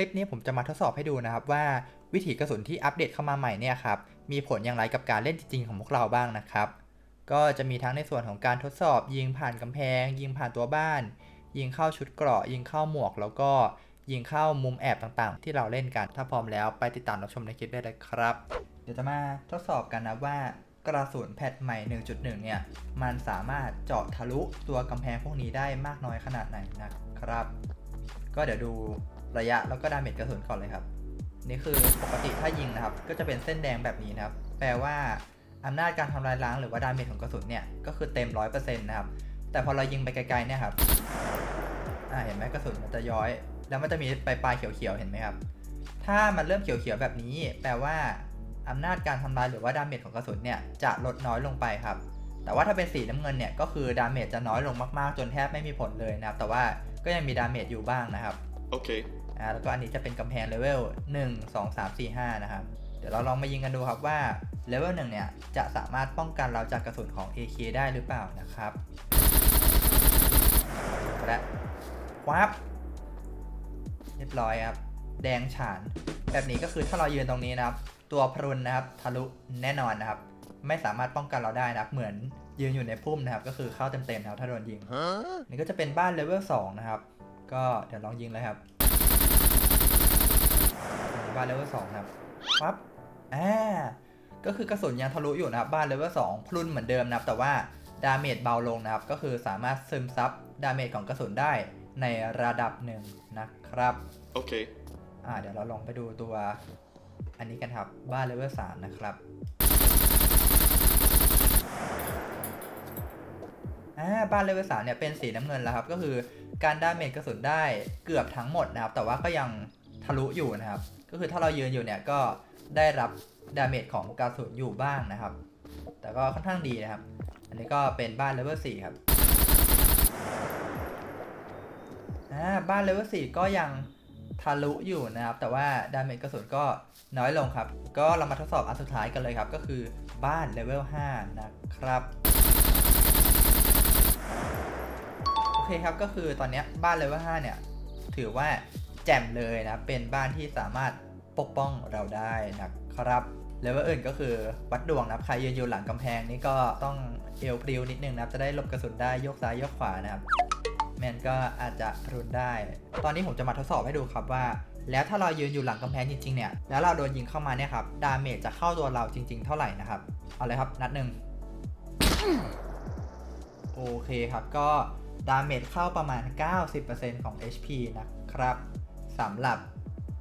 ลิปนี้ผมจะมาทดสอบให้ดูนะครับว่าวิถีกระสุนที่อัปเดตเข้ามาใหม่เนี่ยครับมีผลอย่างไรกับการเล่นจริงๆของพวกเราบ้างนะครับ ก็จะมีทั้งในส่วนของการทดสอบ ยิงผ่านกำแพง ยิงผ่านตัวบ้าน ยิงเข้าชุดเกราะ ยิงเข้าหมวก แล้วก็ยิงเข้ามุมแอบต่างๆ ที่เราเล่นกัน ถ้าพร้อมแล้วไปติดตามรับชมในคลิปได้เลยครับ เดี๋ยวจะมาทดสอบกันนะว่ากระสุนแพทใหม่ 1.1 เนี่ย มันสามารถเจาะทะลุตัวกำแพงพวกนี้ได้มากน้อยขนาดไหนนะครับ ก็เดี๋ยวดู ระยะแล้วก็ดาเมจกระสุนก่อนเลยครับ นี่คือปกติถ้ายิงนะครับ ก็จะเป็นเส้นแดงแบบนี้นะครับ แปลว่าอำนาจการทำลายล้างหรือว่าดาเมจของกระสุนเนี่ยก็คือเต็ม100%นต์นะครับ แต่พอเรายิงไปไกลๆเนี่ยครับอ่าเห็นไหมกระสุนมันจะย้อย แล้วมันจะมีปลายปลายๆเขียวๆเห็นไหมครับ ถ้ามันเริ่มเขียวๆแบบนี้ แปลว่าอำนาจการทำลายหรือว่าดาเมจของกระสุนเนี่ยจะลดน้อยลงไปครับ แต่ว่าถ้าเป็นสีน้ำเงินเนี่ยก็คือดาเมจจะน้อยลงมากๆ จนแทบไม่มีผลเลยนะครับ แต่ว่าก็ยังมีดาเมจอยู่บ้างนะครับ Okay. อ่าแล้วก็อันนี้จะเป็นกำแพงเลเวล1 2 3 4 5 นะครับ เดี๋ยวเราลองมายิงกันดูครับว่าเลเวล1เนี่ย จะสามารถป้องกันเราจากกระสุนของ AK ได้หรือเปล่านะครับและวับเรียบร้อยครับ แดงฉาน แบบนี้ก็คือถ้าเรายืนตรงนี้นะครับ ตัวพรุนนะครับ ทะลุแน่นอนนะครับ ไม่สามารถป้องกันเราได้นะครับ เหมือนยืนอยู่ในพุ่มนะครับ ก็คือเข้าเต็มๆนะครับถ้าโดนยิง Huh? นี่ก็จะเป็นบ้านเลเวล2นะครับ ก็เดี๋ยวลองยิงเลยครับ บ้านเลเวล2ครับปั๊บอ่าก็คือกระสุนยังทะลุอยู่นะครับ บ้านเลเวล2พลุนเหมือนเดิมนะครับ แต่ว่าดาเมจเบาลงนะครับ ก็คือสามารถซึมซับดาเมจของกระสุนได้ในระดับหนึ่งนะครับ Okay. อ่าเดี๋ยวเราลองไปดูตัว อันนี้กันครับ บ้านเลเวล3นะครับอ่าบ้านเลเวล3เนี่ยเป็นสีน้ำเงินแล้วครับ ก็คือการดาเมจกระสุนได้เกือบทั้งหมดนะครับ แต่ว่าก็ยังทะลุอยู่นะครับ ก็คือถ้าเรายืนอยู่เนี่ยก็ได้รับดาเมจของกระสุนอยู่บ้างนะครับ แต่ก็ค่อนข้างดีนะครับ อันนี้ก็เป็นบ้านเลเวล4ครับอ่าบ้านเลเวล4ก็ยังทะลุอยู่นะครับ แต่ว่าดาเมจกระสุนก็น้อยลงครับ ก็เรามาทดสอบอันสุดท้ายกันเลยครับ ก็คือบ้านเลเวล5นะครับโอเคครับก็คือตอนนี้บ้านเลเวล5เนี่ย ถือว่า แจ่มเลยนะ เป็นบ้านที่สามารถปกป้องเราได้นะครับเลเวลอื่นก็คือวัดดวงนะครับใครยืนอยู่หลังกำแพงนี่ก็ต้องเอวพริ้วนิดนึงนะครับจะได้หลบกระสุนได้โยกซ้ายโยกขวานะครับแมนก็อาจจะรุนได้ ตอนนี้ผมจะมาทดสอบให้ดูครับว่า แล้วถ้าเรายืนอยู่หลังกำแพงจริงๆเนี่ยแล้วเราโดนยิงเข้ามาเนี่ยครับดาเมจจะเข้าตัวเราจริง ๆ เท่าไหร่นะครับเอาเลยครับนัดหนึ่งโอเคครับก็ดาเมจเข้าประมาณ 90%ของ HP นะครับ สำหรับ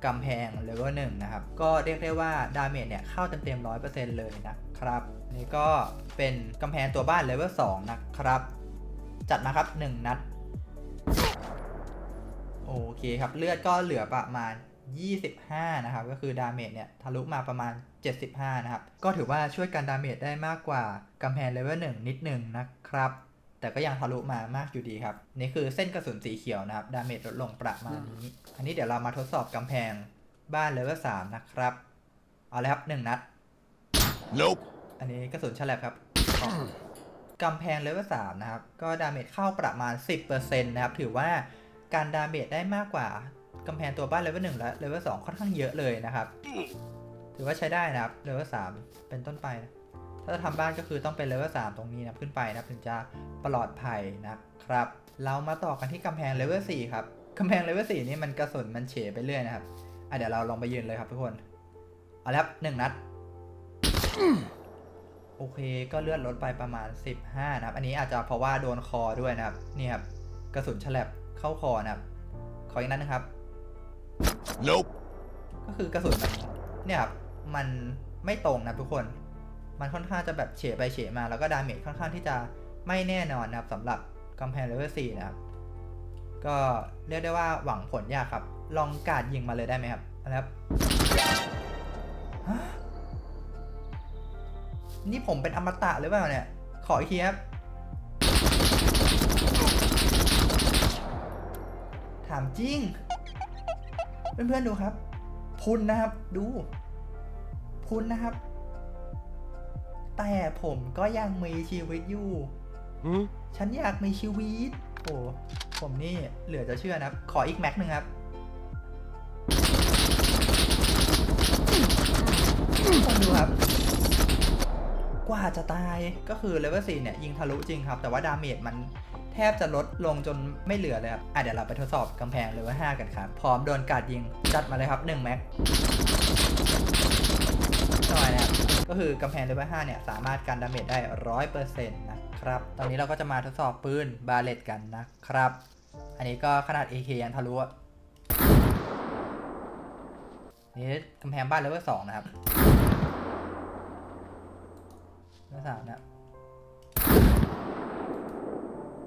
กำแพงเลเวลหนึ่งนะครับ ก็เรียกได้ว่าดาเมจเนี่ยเข้าเต็มๆ100%เลยนะครับ นี่ก็เป็นกำแพงตัวบ้านเลเวล2นะครับ จัดมาครับ 1 นัด โอเคครับ เลือดก็เหลือประมาณ 25 นะครับ ก็คือดาเมจเนี่ยทะลุมาประมาณ 75 นะครับ ก็ถือว่าช่วยกันดาเมจได้มากกว่ากำแพงเลเวล1นิดหนึ่งนะครับ แต่ก็ยังทะลุมามากอยู่ดีครับ นี่คือเส้นกระสุนสีเขียวนะครับ ดาเมจลดลงประมาณนี้ อันนี้เดี๋ยวเรามาทดสอบกำแพงบ้านเลเวล3นะครับ เอาเลยครับ1นัด Nope. อันนี้กระสุนฉลับครับ กำแพงเลเวล3นะครับ ก็ดาเมจเข้าประมาณ 10%นะครับ ถือว่าการดาเมจได้มากกว่ากำแพงตัวบ้านเลเวล1และเลเวล2ค่อนข้างเยอะเลยนะครับ ถือว่าใช้ได้นะครับเลเวล3เป็นต้นไปนะ ถ้าจะทำบ้านก็คือต้องเป็นเลเวล3ตรงนี้นะขึ้นไปนะครับถึงจะปลอดภัยนะครับ เรามาต่อกันที่กำแพงเลเวล4ครับกำแพงเลเวล4นี่มันกระสุนมันเฉไปเรื่อยนะครับอะเดี๋ยวเราลองไปยืนเลยครับทุกคน เอาละครับหนึ่งนัด โอเคก็เลื่อนลดไปประมาณ 15 นะครับ อันนี้อาจจะเพราะว่าโดนคอด้วยนะครับ นี่ครับกระสุนฉลับเข้าคอนะครับ ขออีกนัดนะครับ Nope. ก็คือกระสุนมันเนี่ยครับมันไม่ตรงนะทุกคน มันค่อนข้างจะแบบเฉไปเฉมาแล้วก็ดาเมจค่อนข้างที่จะไม่แน่นอนนะครับสำหรับกำแพงเลเวล4นะครับ ก็เรียกได้ว่าหวังผลยากครับ ลองกาดยิงมาเลยได้ไหมครับเอาละครับนี่ผมเป็นอมตะหรือเปล่าเนี่ย ขออีกทีครับ ถามจริง เพื่อนๆดูครับ พุนนะครับ ดู พุนนะครับ แต่ผมก็ยังมีชีวิตอยู่ฉันอยากมีชีวิต โอ้ผมนี่เหลือจะเชื่อนะครับ ขออีกแม็กหนึ่งครับ ดูครับ กว่าจะตายก็คือเลเวลสี่เนี่ย ยิงทะลุจริงครับ แต่ว่าดาเมจมันแทบจะลดลงจนไม่เหลือเลยครับ อะเดี๋ยวเราไปทดสอบกำแพงเลเวลห้ากันครับ พร้อมโดนกาดยิง จัดมาเลยครับหนึ่งแม็กหน่อยนะครับ ก็คือกำแพงเลเวล5เนี่ยสามารถกันดาเมจได้ร้อยเปอร์เซ็นต์นะครับ ตอนนี้เราก็จะมาทดสอบปืนบาเลตกันนะครับ อันนี้ก็ขนาด AK ยังทะลุนี่กำแพงบ้านเลเวล2นะครับเลเวล3นะครับ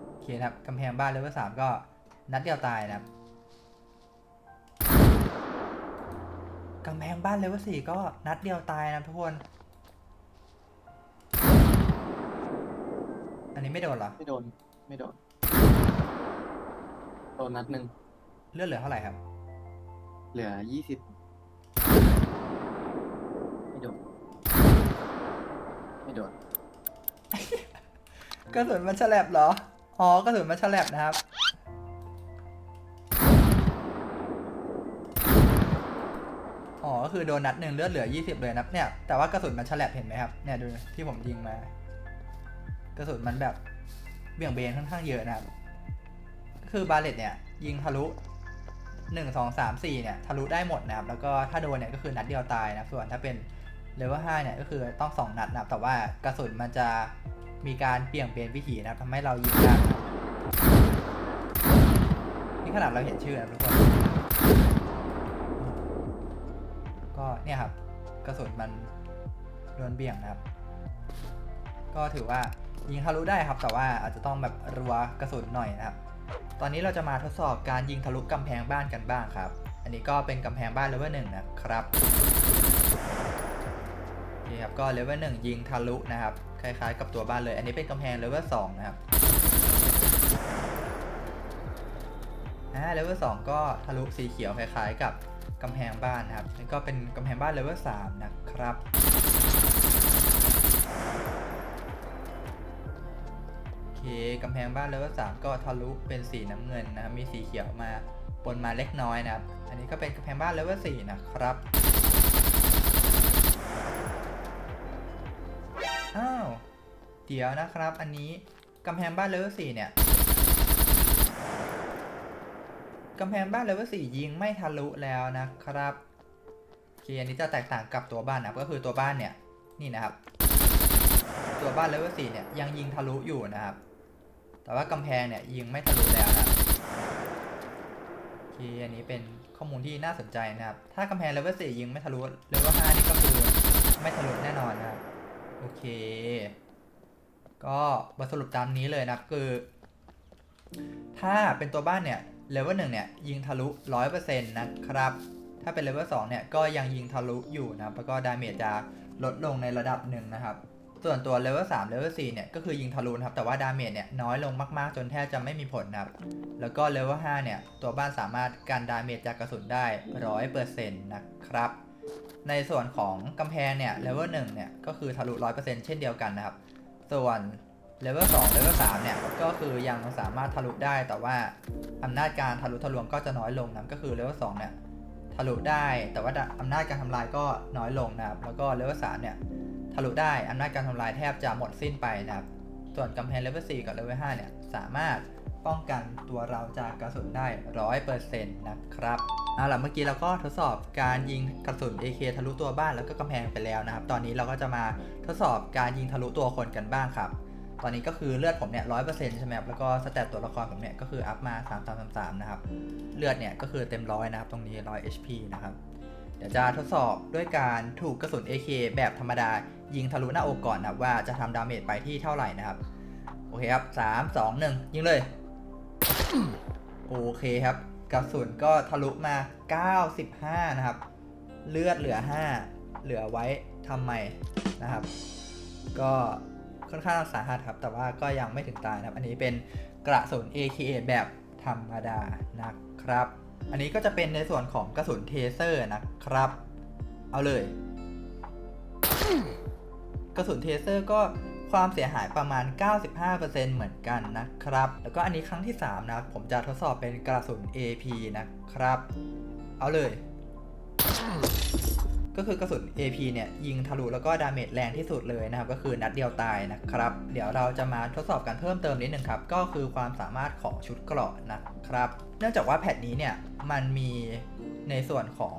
โอเคนะครับกำแพงบ้านเลเวล3ก็นัดเดียวตายนะครับกำแพงบ้านเลเวล4ก็นัดเดียวตายนะทุกคน อันนี้ไม่โดนเหรอ ไม่โดน ไม่โดน โดนนัดหนึ่ง เลือดเหลือเท่าไหร่ครับ เหลือยี่สิบไม่โดน ไม่โดน กระสุนมันฉลับเหรอ อ๋อกระสุนมันฉลับนะครับ อ๋อ ก็คือโดนนัดหนึ่งเลือดเหลือ 20 เลยนะครับเนี่ย แต่ว่ากระสุนมันฉลับเห็นไหมครับ เนี่ยดูที่ผมยิงมา กระสุนมันแบบเบี่ยงเบนค่อนข้างเยอะนะครับคือบาเลตเนี่ย ยิงทะลุ1 2 3 4เนี่ย ทะลุได้หมดนะครับ แล้วก็ถ้าโดนเนี่ยก็คือนัดเดียวตายนะส่วนถ้าเป็นเลเวล5เนี่ยก็คือต้อง2นัดนะครับ แต่ว่ากระสุนมันจะมีการเปลี่ยนเปลี่ยนวิถีนะครับทำให้เรายิงได้นี่ขนาดเราเห็นชื่อนะทุกคน ก็เนี่ยครับ กระสุนมันโดนเบี่ยงนะครับ ก็ถือว่า ยิงทะลุได้ครับ แต่ว่าอาจจะต้องแบบรัวกระสุนหน่อยนะครับ ตอนนี้เราจะมาทดสอบการยิงทะลุกำแพงบ้านกันบ้างครับ อันนี้ก็เป็นกำแพงบ้านเลเวลหนึ่งนะครับนี่ครับก็เลเวลหนึ่งยิงทะลุนะครับ คล้ายๆ กับตัวบ้านเลย อันนี้เป็นกำแพงเลเวลสองนะครับอ่าเลเวลสองก็ทะลุสีเขียวคล้ายๆ กับกำแพงบ้านนะครับนี่ก็เป็นกำแพงบ้านเลเวลสามนะครับ เคกำแพงบ้านเลเวลสามก็ทะลุเป็นสีน้ำเงินนะครับมีสีเขียวมาปนมาเล็กน้อยนะครับ อันนี้ก็เป็นกำแพงบ้านเลเวลสี่นะครับอ้าวเดี๋ยวนะครับ อันนี้กำแพงบ้านเลเวลสี่เนี่ยกำแพงบ้านเลเวลสี่ยิงไม่ทะลุแล้วนะครับโอเคอันนี้จะแตกต่างกับตัวบ้านนะก็คือตัวบ้านเนี่ยนี่นะครับ ตัวบ้านเลเวลสี่เนี่ยยังยิงทะลุอยู่นะครับ แต่ว่ากำแพงเนี่ยยิงไม่ทะลุแล้วนะครับอันนี้เป็นข้อมูลที่น่าสนใจนะครับ ถ้ากำแพงเลเวลสี่ยิงไม่ทะลุเลเวลห้านี่ก็คือไม่ทะลุแน่นอนนะครับ โอเค ก็บทสรุปตามนี้เลยนะคือ ถ้าเป็นตัวบ้านเนี่ยเลเวลหนึ่งเนี่ยยิงทะลุร้อยเปอร์เซ็นต์นะครับ ถ้าเป็นเลเวลสองเนี่ยก็ยังยิงทะลุอยู่นะครับแล้วก็ดาเมจจะลดลงในระดับหนึ่งนะครับ ส่วนตัวเลเวล3เลเวล4เนี่ยก็คือยิงทะลุนะครับแต่ว่าดาเมจเนี่ยน้อยลงมากๆ จนแทบจะไม่มีผลนะครับแล้วก็เลเวล5เนี่ยตัวบ้านสามารถกันดาเมจจากกระสุนได้100%นต์นะครับในส่วนของกำแพงเนี่ยเลเวล1เนี่ยก็คือทะลุ100%เปอร์เซ็นต์เช่นเดียวกันนะครับส่วนเลเวล2เลเวล3เนี่ยก็คือยังสามารถทะลุได้แต่ว่าอำนาจการทะลุทะลวงก็จะน้อยลงนะก็คือเลเวล2เนี่ยทะลุได้แต่ว่าอำนาจการทำลายก็น้อยลงนะครับแล้วก็เลเวล3เนี่ย ทะลุได้อำนาจการทำลายแทบจะหมดสิ้นไปนะครับ ส่วนกำแพงเลเวล4กับเลเวล5เนี่ยสามารถป้องกันตัวเราจากกระสุนได้ร้อยเปอร์เซ็นต์นะครับเอาล่ะเมื่อกี้เราก็ทดสอบการยิงกระสุน AK ทะลุตัวบ้านแล้วก็กำแพงไปแล้วนะครับ ตอนนี้เราก็จะมาทดสอบการยิงทะลุตัวคนกันบ้างครับ ตอนนี้ก็คือเลือดผมเนี่ยร้อยเปอร์เซ็นต์ใช่ไหมครับแล้วก็สแตตตัวละครผมเนี่ยก็คืออัพมา3 3 3 3นะครับ เลือดเนี่ยก็คือเต็มร้อยนะครับ ตรงนี้100 HP นะครับ ดี๋ยวจะทดสอบด้วยการถูกกระสุน AK แบบธรรมดา ยิงทะลุหน้าอกก่อนนะว่าจะทำดาเมจไปที่เท่าไหร่นะครับ โอเคครับ 3 2 1 ยิงเลย โอเคครับ กระสุนก็ทะลุมา 95 นะครับ เลือดเหลือ 5 เหลือไว้ทำไมนะครับ ก็ค่อนข้างสาหัสครับ แต่ว่าก็ยังไม่ถึงตายนะครับ อันนี้เป็นกระสุน AKA แบบธรรมดานะครับ อันนี้ก็จะเป็นในส่วนของกระสุนเทเซอร์นะครับ เอาเลย กระสุนเทเซอร์ก็ความเสียหายประมาณ 95%เหมือนกันนะครับ แล้วก็อันนี้ครั้งที่ 3 นะ ผมจะทดสอบเป็นกระสุน AP นะครับ เอาเลย ก็คือกระสุน AP เนี่ยยิงทะลุแล้วก็ดาเมจแรงที่สุดเลยนะครับก็คือนัดเดียวตายนะครับ เดี๋ยวเราจะมาทดสอบกันเพิ่มเติมนิดนึงครับ ก็คือความสามารถของชุดเกราะนะครับ เนื่องจากว่าแพทนี้เนี่ยมันมีในส่วนของ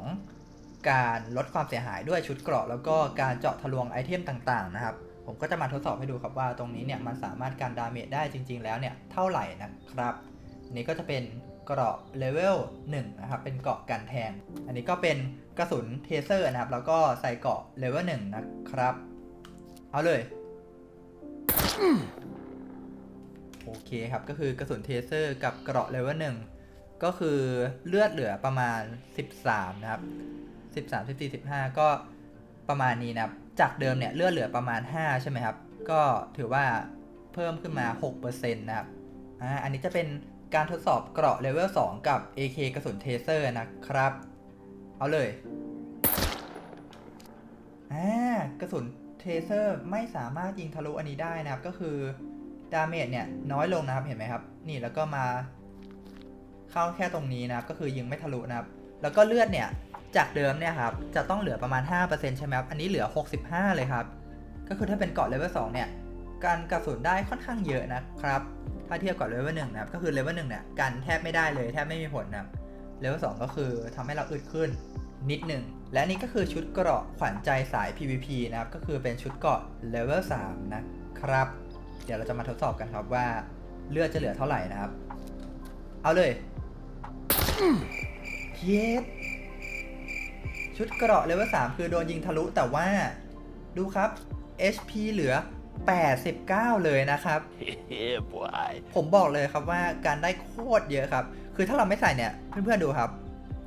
การลดความเสียหายด้วยชุดเกราะ แล้วก็การเจาะทะลวงไอเทมต่างๆนะครับผมก็จะมาทดสอบให้ดูครับว่าตรงนี้เนี่ยมันสามารถการดาเมจได้จริง ๆ แล้วเนี่ยเท่าไหร่นะครับนนี้ก็จะเป็น เกราะเลเวล1นะครับ เป็นเกราะกันแทง อันนี้ก็เป็นกระสุนเทเซอร์นะครับ แล้วก็ใส่เกราะเลเวล1นะครับ เอาเลย โอเคครับ ก็คือกระสุนเทเซอร์กับเกราะเลเวล1ก็คือเลือดเหลือประมาณ 13 นะครับ 13 14 15 ก็ประมาณนี้นะครับ จากเดิมเนี่ยเลือดเหลือประมาณ 5 ใช่ไหมครับ ก็ถือว่าเพิ่มขึ้นมา 6%นะครับ อ่า อันนี้จะเป็น การทดสอบเกราะเลเวล2 กับ AK กระสุนเทเซอร์นะครับ เอาเลยอ่ากระสุนเทเซอร์ไม่สามารถยิงทะลุอันนี้ได้นะครับ ก็คือดาเมจเนี่ยน้อยลงนะครับเห็นไหมครับ นี่แล้วก็มาเข้าแค่ตรงนี้นะครับ ก็คือยิงไม่ทะลุนะครับ แล้วก็เลือดเนี่ยจากเดิมเนี่ยครับจะต้องเหลือประมาณ 5%ใช่ไหมครับ อันนี้เหลือ 65 เลยครับ ก็คือถ้าเป็นเกราะเลเวล2เนี่ย การกระสุนได้ค่อนข้างเยอะนะครับ ถ้าเทียบกับเลเวลหนึ่งนะครับ ก็คือเลเวลหนึ่งเนี่ยกันแทบไม่ได้เลยแทบไม่มีผลนะเลเวลสองก็คือทำให้เราอึดขึ้นนิดหนึ่ง และนี่ก็คือชุดเกราะขวัญใจสาย PVP นะครับ ก็คือเป็นชุดเกราะเลเวล3นะครับ เดี๋ยวเราจะมาทดสอบกันครับว่าเลือดจะเหลือเท่าไหร่นะครับ เอาเลยเยสชุดเกราะเลเวล3คือโดนยิงทะลุแต่ว่าดูครับ HP เหลือ 89 เลยนะครับ Yeah, boy. ผมบอกเลยครับว่าการได้โคตรเยอะครับ คือถ้าเราไม่ใส่เนี่ย เพื่อนๆดูครับ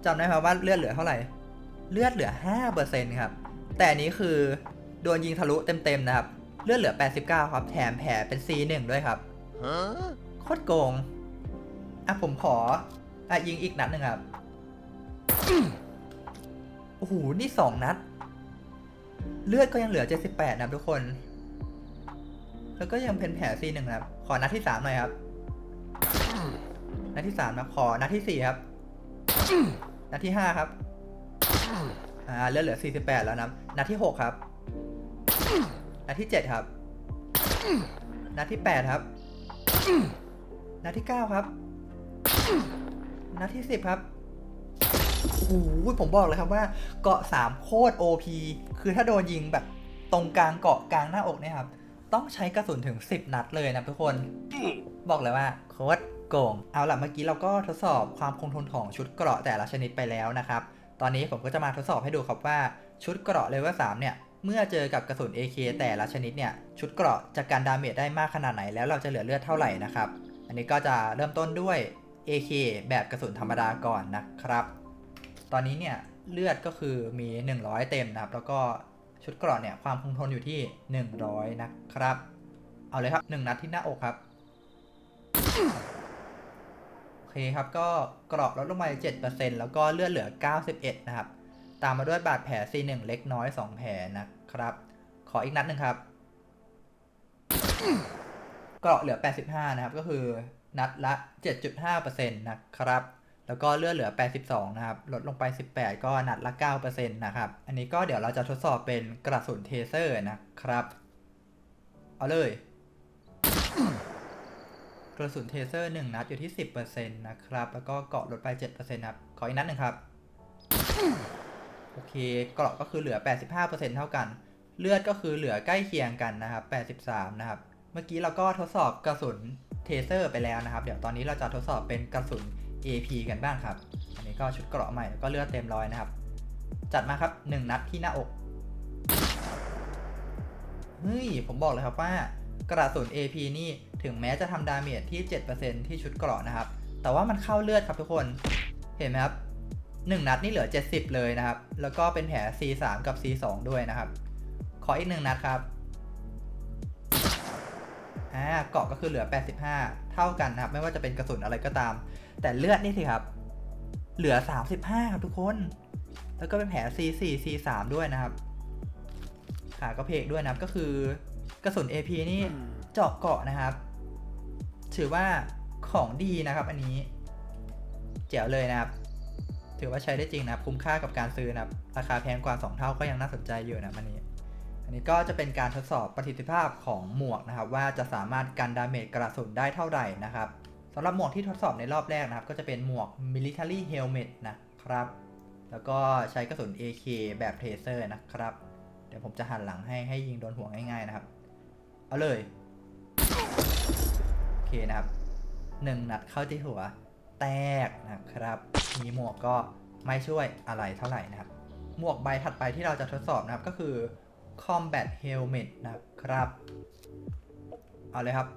จำได้ไหมว่าเลือดเหลือเท่าไหร่ เลือดเหลือ 5%ครับ แต่อันนี้คือโดนยิงทะลุเต็มๆนะครับ เลือดเหลือ 89 ครับ แถมแผลเป็น C1 ด้วยครับ Huh? โคตรโกง อะผมขออะยิงอีกนัดหนึ่งครับ โอ้โห นี่สองนัด เลือดก็ยังเหลือ 78 นะครับทุกคน แล้วก็ยังเป็นแผล C1 นะครับ ขอนัดที่3หน่อยครับ นัดที่3นะขอนัดที่4ครับ นัดที่5ครับ อ่าเลือดเหลือ48แล้วนะนัดที่6ครับ นัดที่7ครับ นัดที่8ครับ นัดที่9ครับ นัดที่10ครับโอ้โหผมบอกเลยครับว่าเกาะ3โคตร OP คือถ้าโดนยิงแบบตรงกลางเกาะกลางหน้าอกเนี่ยครับ ต้องใช้กระสุนถึง 10 นัดเลยนะทุกคน บอกเลยว่าโคตรโกง เอาล่ะเมื่อกี้เราก็ทดสอบความคงทนของชุดเกราะแต่ละชนิดไปแล้วนะครับ ตอนนี้ผมก็จะมาทดสอบให้ดูครับว่าชุดเกราะเลเวล3เนี่ย เมื่อเจอกับกระสุน AK แต่ละชนิดเนี่ย ชุดเกราะจะการดาเมจได้มากขนาดไหน แล้วเราจะเหลือเลือดเท่าไหร่นะครับ อันนี้ก็จะเริ่มต้นด้วย AK แบบกระสุนธรรมดาก่อนนะครับ ตอนนี้เนี่ยเลือดก็คือมี 100 เต็มนะครับ แล้วก็ ชุดเกราะเนี่ย ความคงทนอยู่ที่ 100 นะครับ เอาเลยครับ 1 นัดที่หน้าอกครับ โอเคครับก็เกราะลดลงไป7%แล้วก็เลือดเหลือ 91 นะครับ ตามมาด้วยบาดแผล C1 เล็กน้อย 2 แผลนะครับ ขออีกนัดหนึ่งครับเกราะเหลือ 85 นะครับ ก็คือนัดละ 7.5%นะครับ แล้วก็เลือดเหลือ 82 นะครับ ลดลงไป 18 ก็นัดละ 9%นะครับ อันนี้ก็เดี๋ยวเราจะทดสอบเป็นกระสุนเทเซอร์นะครับ เอาเลย กระสุนเทเซอร์ 1 นัดอยู่ที่ 10%นะครับ แล้วก็เกาะลดไป 7%นะครับ ขออีกนัดหนึ่งครับ โอเค เกราะก็คือเหลือ 85%เท่ากัน เลือดก็คือเหลือใกล้เคียงกันนะครับ 83 นะครับ เมื่อกี้เราก็ทดสอบกระสุนเทเซอร์ไปแล้วนะครับ เดี๋ยวตอนนี้เราจะทดสอบเป็นกระสุน AP กันบ้างครับ อันนี้ก็ชุดเกราะใหม่แล้วก็เลือดเต็มร้อยนะครับ จัดมาครับ 1 นัดที่หน้าอก เฮ้ย ผมบอกเลยครับว่ากระสุน AP นี่ถึงแม้จะทำดาเมจที่ 7%ที่ชุดเกราะนะครับ แต่ว่ามันเข้าเลือดครับทุกคน เห็นไหมครับ 1 นัดนี่เหลือ 70 เลยนะครับ แล้วก็เป็นแผล C3 กับ C2 ด้วยนะครับ ขออีก 1 นัดครับ อ่าเกาะก็คือเหลือ 85 เท่ากันนะครับ ไม่ว่าจะเป็นกระสุนอะไรก็ตาม แต่เลือดนี่สิครับ เหลือ 35 ครับทุกคน แล้วก็เป็นแผล C4 C3 ด้วยนะครับ ขากระเพกด้วยนะครับ ก็คือกระสุน AP นี่เจาะเกาะนะครับ ถือว่าของดีนะครับอันนี้ เจ๋วเลยนะครับ ถือว่าใช้ได้จริงนะครับ คุ้มค่ากับการซื้อนะครับ ราคาแพงกว่า 2 เท่าก็ยังน่าสนใจอยู่นะอันนี้ อันนี้ก็จะเป็นการทดสอบประสิทธิภาพของหมวกนะครับว่าจะสามารถกันดาเมจกระสุนได้เท่าไหร่นะครับสำหรับหมวกที่ทดสอบในรอบแรกนะครับ ก็จะเป็นหมวก military helmet นะครับ แล้วก็ใช้กระสุน AK แบบเทเซอร์นะครับ เดี๋ยวผมจะหันหลังให้ให้ยิงโดนหัวง่ายๆนะครับ เอาเลย โอเคนะครับหนึ่งนัดเข้าที่หัวแตกนะครับ มีหมวกก็ไม่ช่วยอะไรเท่าไหร่นะครับ หมวกใบถัดไปที่เราจะทดสอบนะครับก็คือ combat helmet นะครับ เอาเลยครับ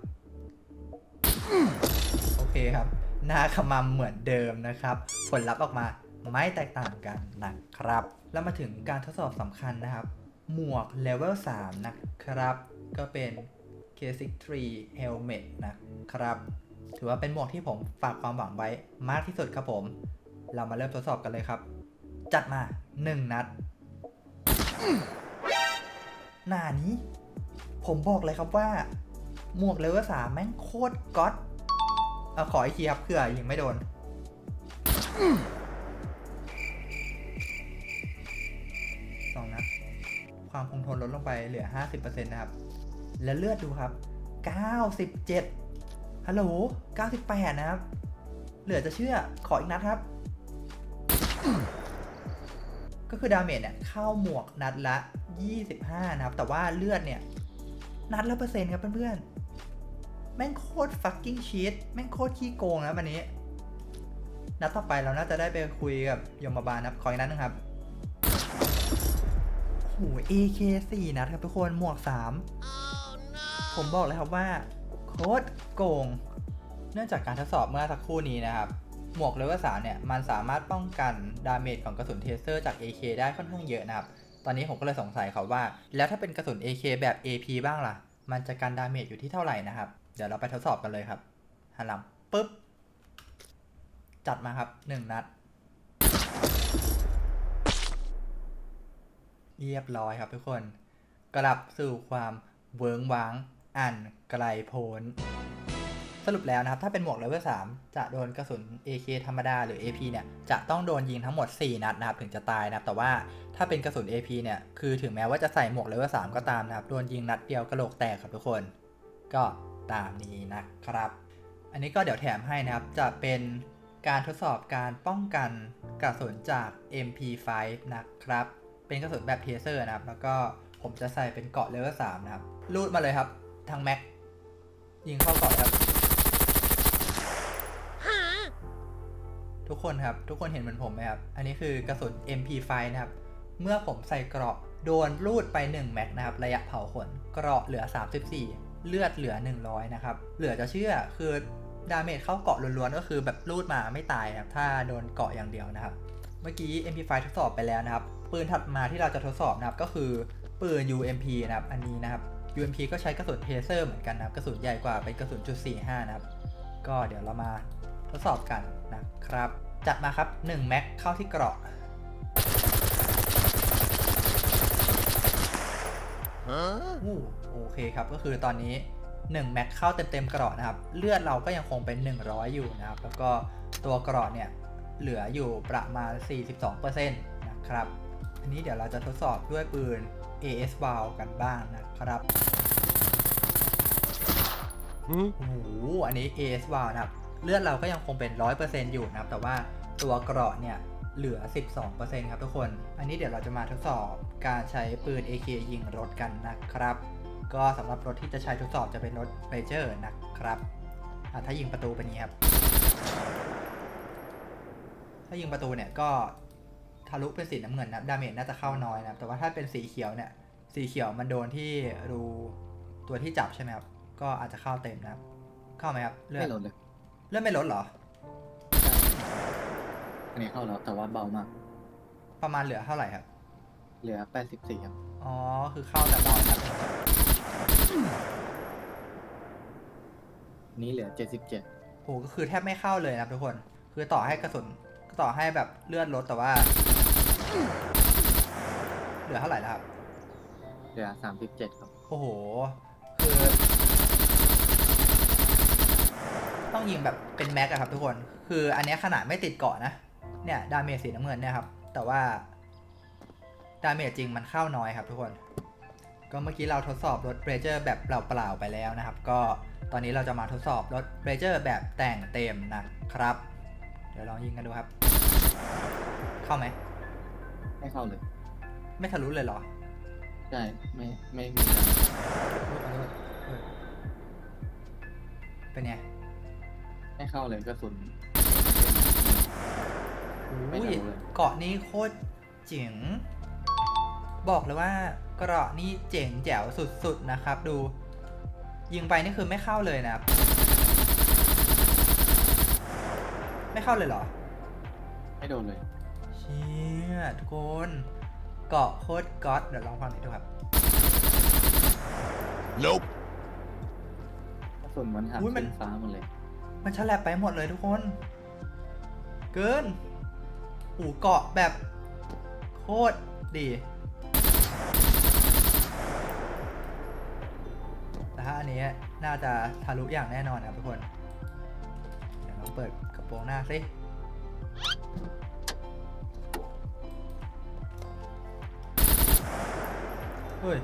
โอเคครับ หน้าขมำเหมือนเดิมนะครับ ผลลัพธ์ออกมาไม่แตกต่างกันนะครับ แล้วมาถึงการทดสอบสำคัญนะครับ หมวก level 3นะครับ ก็เป็น K63 Helmet นะครับ ถือว่าเป็นหมวกที่ผมฝากความหวังไว้มากที่สุดครับผม เรามาเริ่มทดสอบกันเลยครับ จัดมา 1 นัด หน้านี้ ผมบอกเลยครับว่า หมวกเลเวลสามแม่งโคตรก๊อตเอาขออีกทีครับเผื่อยิงไม่โดน สองนัดความคงทนลดลงไปเหลือ 50%นะครับ แล้วเลือดดูครับ 97 ฮัลโหล 98 นะครับ เหลือจะเชื่อขออีกนัดครับ ก็คือดาเมจเนี่ยเข้าหมวกนัดละ 25 นะครับ แต่ว่าเลือดเนี่ย นัดละเปอร์เซ็นต์ครับเพื่อนๆ แม่งโคตร fucking cheat แม่งโคตรขี้โกงนะวันนี้ นัดต่อไปเราน่าจะได้ไปคุยกับยมบาลนะครับ ขออีกนัดนึงครับโอ้โห AK 4นัดครับทุกคนหมวก3ผมบอกเลยครับว่าโคตรโกง เนื่องจากการทดสอบเมื่อสักครู่นี้นะครับ หมวกเลเวล3เนี่ยมันสามารถป้องกันดาเมจของกระสุนเทเซอร์จาก AK ได้ค่อนข้างเยอะนะครับ ตอนนี้ผมก็เลยสงสัยครับว่า แล้วถ้าเป็นกระสุน AK แบบ AP บ้างล่ะ มันจะกันดาเมจอยู่ที่เท่าไหร่นะครับ เดี๋ยวเราไปทดสอบกันเลยครับหันหลังปุ๊บ จัดมาครับ 1 นัด เรียบร้อยครับทุกคน กลับสู่ความเวิงว้าง อันไกลโพ้น สรุปแล้วนะครับถ้าเป็นหมวกเลเวล3จะโดนกระสุน AK ธรรมดาหรือ AP เนี่ยจะต้องโดนยิงทั้งหมด 4 นัดนะครับถึงจะตายนะครับแต่ว่าถ้าเป็นกระสุน AP เนี่ยคือถึงแม้ว่าจะใส่หมวกเลเวล3ก็ตามนะครับโดนยิงนัดเดียวกระโหลกแตกครับทุกคน ก็ตามนี้นะครับ อันนี้ก็เดี๋ยวแถมให้นะครับจะเป็นการทดสอบการป้องกันกระสุนจาก MP5 นะครับเป็นกระสุนแบบเทเซอร์นะครับแล้วก็ผมจะใส่เป็นเกาะเลเวล3นะครับรูดมาเลยครับทางแม็กยิงเข้าเกาะครับ ทุกคนครับ ทุกคนเห็นเหมือนผมไหมครับ อันนี้คือกระสุน MP5 นะครับ เมื่อผมใส่เกราะโดนรูดไป 1 แม็กนะครับ ระยะเผาขน เกราะเหลือ 34 เลือดเหลือ 100 นะครับ เหลือจะเชื่อคือดาเมจเข้าเกาะล้วนๆ ก็คือแบบรูดมาไม่ตายครับ ถ้าโดนเกาะอย่างเดียวนะครับ เมื่อกี้ MP5 ทดสอบไปแล้วนะครับ ปืนถัดมาที่เราจะทดสอบนะครับ ก็คือปืน UMP นะครับ อันนี้นะครับ UMP ก็ใช้กระสุนเทเซอร์เหมือนกันนะครับ กระสุนใหญ่กว่าเป็นกระสุนจุด45นะครับ ก็เดี๋ยวเรามา ทดสอบกันนะครับ จัดมาครับ 1 แม็กเข้าที่เกราะ Huh? อู้โอเคครับก็คือตอนนี้ 1 แม็กเข้าเต็มๆเกราะนะครับ เลือดเราก็ยังคงเป็น 100 อยู่นะครับ แล้วก็ตัวเกราะเนี่ยเหลืออยู่ประมาณ 42%นะครับอันนี้เดี๋ยวเราจะทดสอบด้วยปืน AS v a l กันบ้างนะครับ Hmm? โอ้โหอันนี้ AS v a l นะครับ เลือดเราก็ยังคงเป็น 100%อยู่นะครับ แต่ว่าตัวเกราะเนี่ยเหลือ 12%ครับทุกคน อันนี้เดี๋ยวเราจะมาทดสอบการใช้ปืน AK ยิงรถกันนะครับ ก็สำหรับรถที่จะใช้ทดสอบจะเป็นรถเ a เจอร์นะครับถ้ายิงประตูเป็นนี้ครับ ถ้ายิงประตูเนี่ยก็ทะลุเป็นสีน้ำเงินนะดาเมจน่าจะเข้าน้อยนะแต่ว่าถ้าเป็นสีเขียวเนี่ย สีเขียวมันโดนที่รูตัวที่จับใช่ไหมครับ ก็อาจจะเข้าเต็มนะครับ เข้าไหมครับ เลือดไม่ลดเลย เลือดไม่ลดเหรอ อันนี้เข้าแล้วแต่ว่าเบามาก ประมาณเหลือเท่าไหร่ครับ เหลือ84ครับ อ๋อ คือเข้าแต่เบาครับอันนี้เหลือ77โหก็คือแทบไม่เข้าเลยนะครับทุกคน คือต่อให้กระสุนต่อให้แบบเลือดลดแต่ว่า เหลือเท่าไหร่แล้วครับ เหลือ37ครับ โอ้โห คือ ต้อง ยิงแบบเป็นแม็กอะครับทุกคน คืออันเนี้ยขนาดไม่ติดเกาะนะเเนี่ยดาเมจสีน้ำเงินเนี่ยครับ แต่ว่าดาเมจจริงมันเข้าน้อยครับทุกคน ก็เมื่อกี้เราทดสอบรถเบรเจอร์แบบเปล่าๆไปแล้วนะครับ ก็ตอนนี้เราจะมาทดสอบรถเบรเจอร์แบบแต่งเต็มนะครับ เดี๋ยวลองยิงกันดูครับ เข้าไหม ไม่เข้าเลย ไม่ทะลุเลยเหรอ ใช่ ไม่ ไม่มีการเป็นไง ไม่เข้าเลยกระสุน ไม่อุ้ยทะลุเลย เกาะนี้โคตรเจ๋ง บอกเลยว่าเกราะนี่เจ๋งแจ๋วสุดๆนะครับ ดู ยิงไปนี่คือไม่เข้าเลยนะครับ ไม่เข้าเลยเหรอ ไม่โดนเลย เชี่ยทุกคนเกาะโคตรก๊อตเดี๋ยวลองฟังหน่อยดูครับ Nope. กระสุนมันหันอุ๊ยมัน ขึ้นฟ้าหมดเลย มันฉลับไปหมดเลยทุกคน เกินหูเกาะแบบ โคตรดีแต่ถ้าอันนี้น่าจะทะลุอย่างแน่นอนนะครับทุกคน เดี๋ยวเราเปิดกระโปรงหน้าสิเฮ้ย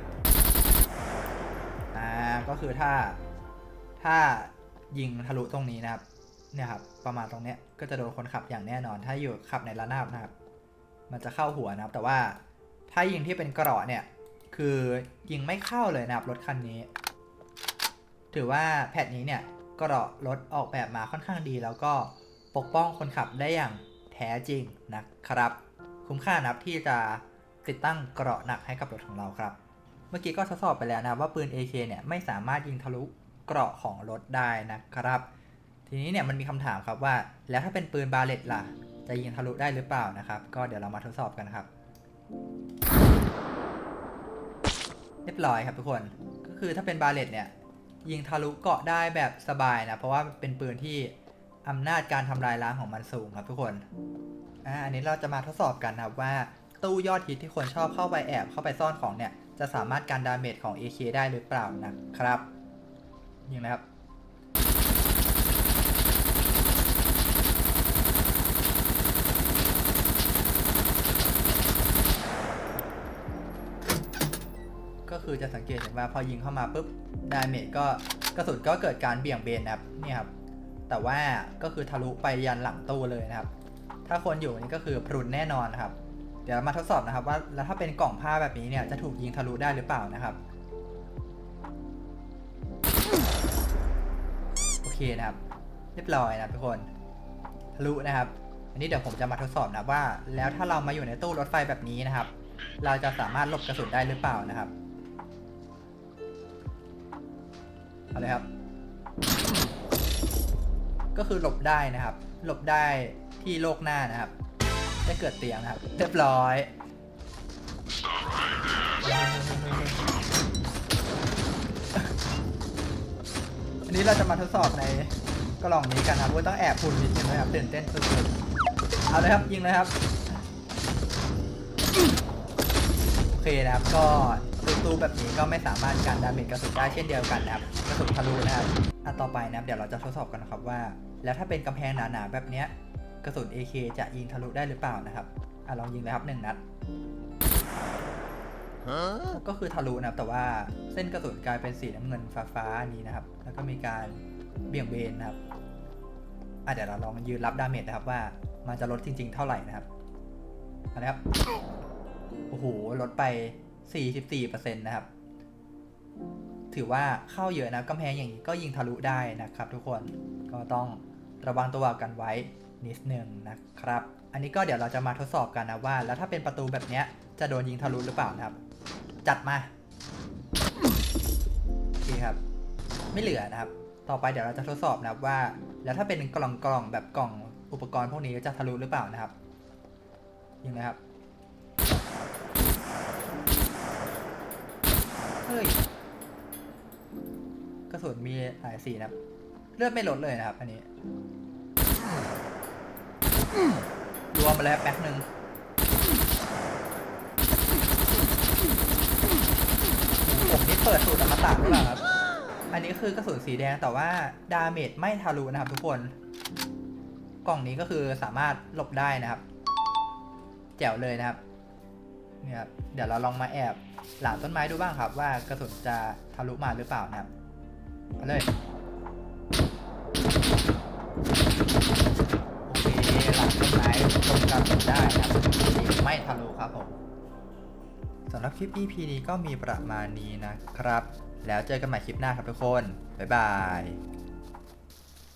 อ่า ก็คือถ้า ถ้า ยิงทะลุตรงนี้นะครับ เนี่ยครับ ประมาณตรงเนี้ยก็จะโดนคนขับอย่างแน่นอน ถ้าอยู่ขับในระนาบนะครับ มันจะเข้าหัวนะครับ แต่ว่าถ้ายิงที่เป็นกราะเนี่ย คือยิงไม่เข้าเลยนะครับรถคันนี้ ถือว่าแพทนี้เนี่ยกระรถออกแบบมาค่อนข้างดี แล้วก็ปกป้องคนขับได้อย่างแท้จริงนะครับ คุ้มค่านับที่จะติดตั้งเกราะหนักให้กับรถของเราครับ เมื่อกี้ก็ทดสอบไปแล้วนะว่าปืน AK เนี่ยไม่สามารถยิงทะลุ เกราะของรถได้นะครับ ทีนี้เนี่ยมันมีคำถามครับว่า แล้วถ้าเป็นปืนบาเลตล่ะ จะยิงทะลุได้หรือเปล่านะครับ ก็เดี๋ยวเรามาทดสอบกันครับ เรียบร้อยครับทุกคนก็คือถ้าเป็นบาเลตเนี่ยยิงทะลุเกาะได้แบบสบายนะเพราะว่าเป็นปืนที่อำนาจการทำลายล้างของมันสูงครับทุกคนอ่าอันนี้เราจะมาทดสอบกันนะครับว่าตู้ยอดฮิตที่คนชอบเข้าไปแอบเข้าไปซ่อนของเนี่ยจะสามารถการดาเมจของ AK ได้หรือเปล่านะครับ ยิงนะครับ ก็คือจะสังเกตเห็นว่าพอยิงเข้ามาปุ๊บดาเมจก็กระสุนก็เกิดการเบี่ยงเบนนะครับนี่ครับ แต่ว่าก็คือทะลุไปยันหลังตู้เลยนะครับ ถ้าคนอยู่นี่ก็คือพรุนแน่นอนนะครับ เดี๋ยวมาทดสอบนะครับว่าแล้วถ้าเป็นกล่องผ้าแบบนี้เนี่ยจะถูกยิงทะลุได้หรือเปล่านะครับ เคนะครับ เรียบร้อยนะทุกคนทะลุนะครับ อันนี้เดี๋ยวผมจะมาทดสอบนะว่า แล้วถ้าเรามาอยู่ในตู้รถไฟแบบนี้นะครับ เราจะสามารถหลบกระสุนได้หรือเปล่านะครับเอาเลยครับ ก็คือหลบได้นะครับ หลบได้ที่โลกหน้านะครับได้เกิดเตียงนะครับ เรียบร้อย อันนี้เราจะมาทดสอบในกล่องนี้กันครับว่าต้องแอบหุ่นนิดนึงนะครับตื่นเต้นสุดๆเอาเลยครับยิงเลยครับโอเคนะครับก็ตู้ๆแบบนี้ก็ไม่สามารถการดาเมจกระสุนได้เช่นเดียวกันนะครับกระสุนทะลุนะครับอันต่อไปนะครับเดี๋ยวเราจะทดสอบกันนะครับว่า แล้วถ้าเป็นกำแพงหนาๆแบบเนี้ยกระสุน AK จะยิงทะลุได้หรือเปล่านะครับอะลองยิงเลยครับหนึ่งนัด ก็คือทะลุนะครับแต่ว่าเส้นกระสุนกลายเป็นสีน้ำเงินฟ้าๆอันนี้นะครับ แล้วก็มีการเบี่ยงเบนนะครับอะเดี๋ยวเราลองยืนรับดาเมจนะครับว่ามันจะลดจริง ๆ เท่าไหร่นะครับเอาละครับโอ้โหลดไป 44%นะครับ ถือว่าเข้าเยอะนะกำแพงอย่างนี้ก็ยิงทะลุได้นะครับ ทุกคนก็ต้องระวังตัวกันไว้นิดนึงนะครับ อันนี้ก็เดี๋ยวเราจะมาทดสอบกันนะว่า แล้วถ้าเป็นประตูแบบเนี้ยจะโดนยิงทะลุหรือเปล่านะครับ จัดมาโอเคครับ ไม่เหลือนะครับ ต่อไปเดี๋ยวเราจะทดสอบนะครับว่า แล้วถ้าเป็นกล่องกล่องแบบกล่องอุปกรณ์พวกนี้จะทะลุหรือเปล่านะครับยิงเลยครับเฮ้ยกระสุนมีหลายสีนะครับ เลือดไม่ลดเลยนะครับ อันนี้รวมไปแล้วแป๊กหนึ่ง ผมนี่ เปิดสูตรอมตะหรือเปล่าครับ อันนี้คือกระสุนสีแดงแต่ว่าดาเมจไม่ทะลุนะครับทุกคน กล่องนี้ก็คือสามารถหลบได้นะครับ แจ๋วเลยนะครับเนี่ยครับ เดี๋ยวเราลองมาแอบหลังต้นไม้ดูบ้างครับ ว่ากระสุนจะทะลุมาหรือเปล่านะครับมาเลยโอเคหลังต้นไม้ตรงกระสุนได้นะครับไม่ทะลุครับผม สำหรับคลิป EP นี้ก็มีประมาณนี้นะครับ แล้วเจอกันใหม่คลิปหน้าครับทุกคน บ๊ายบาย